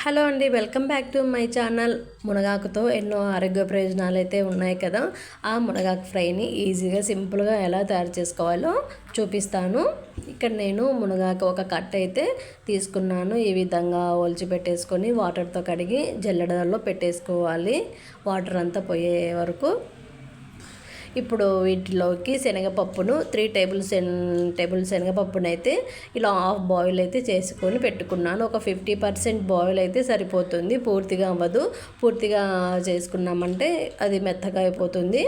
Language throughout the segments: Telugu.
హలో అండి welcome back to my channel. మునగాకుతో ఎన్నో ఆరోగ్య ప్రయోజనాలు అయితే ఉన్నాయి కదా ఆ మునగాకు ఫ్రైని ఈజీగా సింపుల్గా ఎలా తయారు చేసుకోవాలో చూపిస్తాను. ఇక్కడ నేను మునగాకు ఒక కట్ అయితే తీసుకున్నాను. ఈ విధంగా ఒలిచి పెట్టేసుకొని వాటర్తో కడిగి జల్లెడలో పెట్టేసుకోవాలి. వాటర్ అంతా పోయే వరకు ఇప్పుడు వీటిలోకి శనగపప్పును త్రీ టేబుల్ సెన్ టేబుల్ శనగపప్పును అయితే ఇలా హాఫ్ బాయిల్ అయితే చేసుకొని పెట్టుకున్నాను. ఒక ఫిఫ్టీ పర్సెంట్ బాయిల్ అయితే సరిపోతుంది. పూర్తిగా అవ్వదు. పూర్తిగా చేసుకున్నామంటే అది మెత్తగా అయిపోతుంది.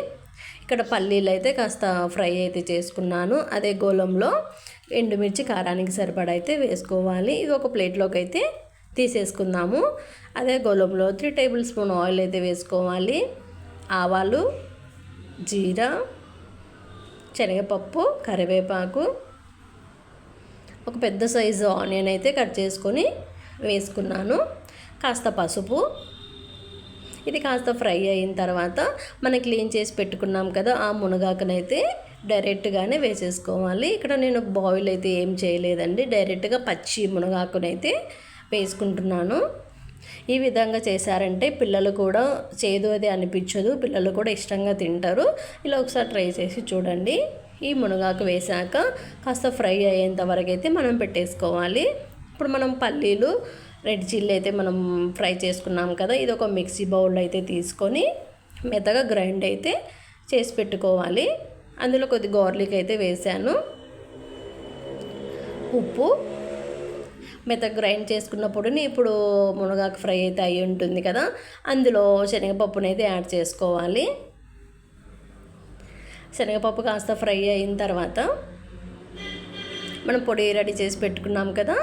ఇక్కడ పల్లీలు అయితే కాస్త ఫ్రై అయితే చేసుకున్నాను. అదే గోళంలో ఎండుమిర్చి కారానికి సరిపడా అయితే వేసుకోవాలి. ఇది ఒక ప్లేట్లోకి అయితే తీసేసుకుందాము. అదే గోళంలో త్రీ టేబుల్ స్పూన్ ఆయిల్ అయితే వేసుకోవాలి. ఆవాలు జీరా శనగపప్పు కరివేపాకు ఒక పెద్ద సైజు ఆనియన్ అయితే కట్ చేసుకొని వేసుకున్నాను. కాస్త పసుపు. ఇది కాస్త ఫ్రై అయిన తర్వాత మనం క్లీన్ చేసి పెట్టుకున్నాం కదా ఆ మునగాకనైతే డైరెక్ట్గానే వేసేసుకోవాలి. ఇక్కడ నేను బాయిల్ అయితే ఏం చేయలేదండి డైరెక్ట్గా పచ్చి మునగాకునైతే వేసుకుంటున్నాను. ఈ విధంగా చేశారంటే పిల్లలు కూడా చేదు అది అనిపించదు పిల్లలు కూడా ఇష్టంగా తింటారు. ఇలా ఒకసారి ట్రై చేసి చూడండి. ఈ మునగాకు వేసాక కాస్త ఫ్రై అయ్యేంత వరకు అయితే మనం పెట్టేసుకోవాలి. ఇప్పుడు మనం పల్లీలు రెడ్ చిల్లీ అయితే మనం ఫ్రై చేసుకున్నాం కదా ఇది ఒక మిక్సీ బౌల్ అయితే తీసుకొని మెత్తగా గ్రైండ్ అయితే చేసి పెట్టుకోవాలి. అందులో కొద్ది గార్లిక్ అయితే వేసాను. ఉప్పు మెత్త గ్రైండ్ చేసుకున్న పొడిని ఇప్పుడు మునగాకు ఫ్రై అయితే అయి ఉంటుంది కదా. అందులో శనగపప్పునైతే అయితే యాడ్ చేసుకోవాలి. శనగపప్పు కాస్త ఫ్రై అయిన తర్వాత మనం పొడి రెడీ చేసి పెట్టుకున్నాం కదా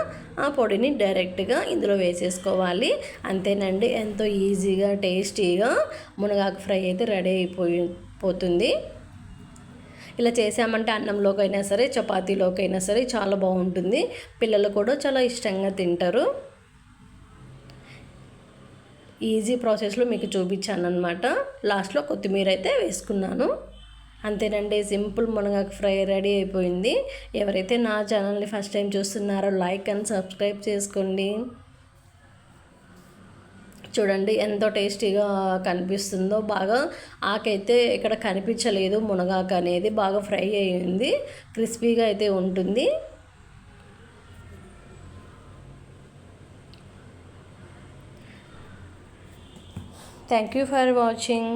ఆ పొడిని డైరెక్ట్గా ఇందులో వేసేసుకోవాలి. అంతేనండి ఎంతో ఈజీగా టేస్టీగా మునగాకు ఫ్రై అయితే రెడీ అయిపోయి పోతుంది. ఇలా చేసామంటే అన్నంలోకైనా సరే చపాతీలోకైనా సరే చాలా బాగుంటుంది. పిల్లలు కూడా చాలా ఇష్టంగా తింటారు. ఈజీ ప్రాసెస్లో మీకు చూపించాను అనమాట లాస్ట్లో కొత్తిమీర అయితే వేసుకున్నాను. అంతేనండి సింపుల్ మునగాకు ఫ్రై రెడీ అయిపోయింది. ఎవరైతే నా ఛానల్ని ఫస్ట్ టైం చూస్తున్నారో లైక్ అండ్ సబ్స్క్రైబ్ చేసుకోండి. చూడండి ఎంతో టేస్టీగా కనిపిస్తుందో. బాగా ఆకైతే ఇక్కడ కనిపించలేదు. మునగాకు అనేది బాగా ఫ్రై అయ్యింది క్రిస్పీగా అయితే ఉంటుంది. Thank you for watching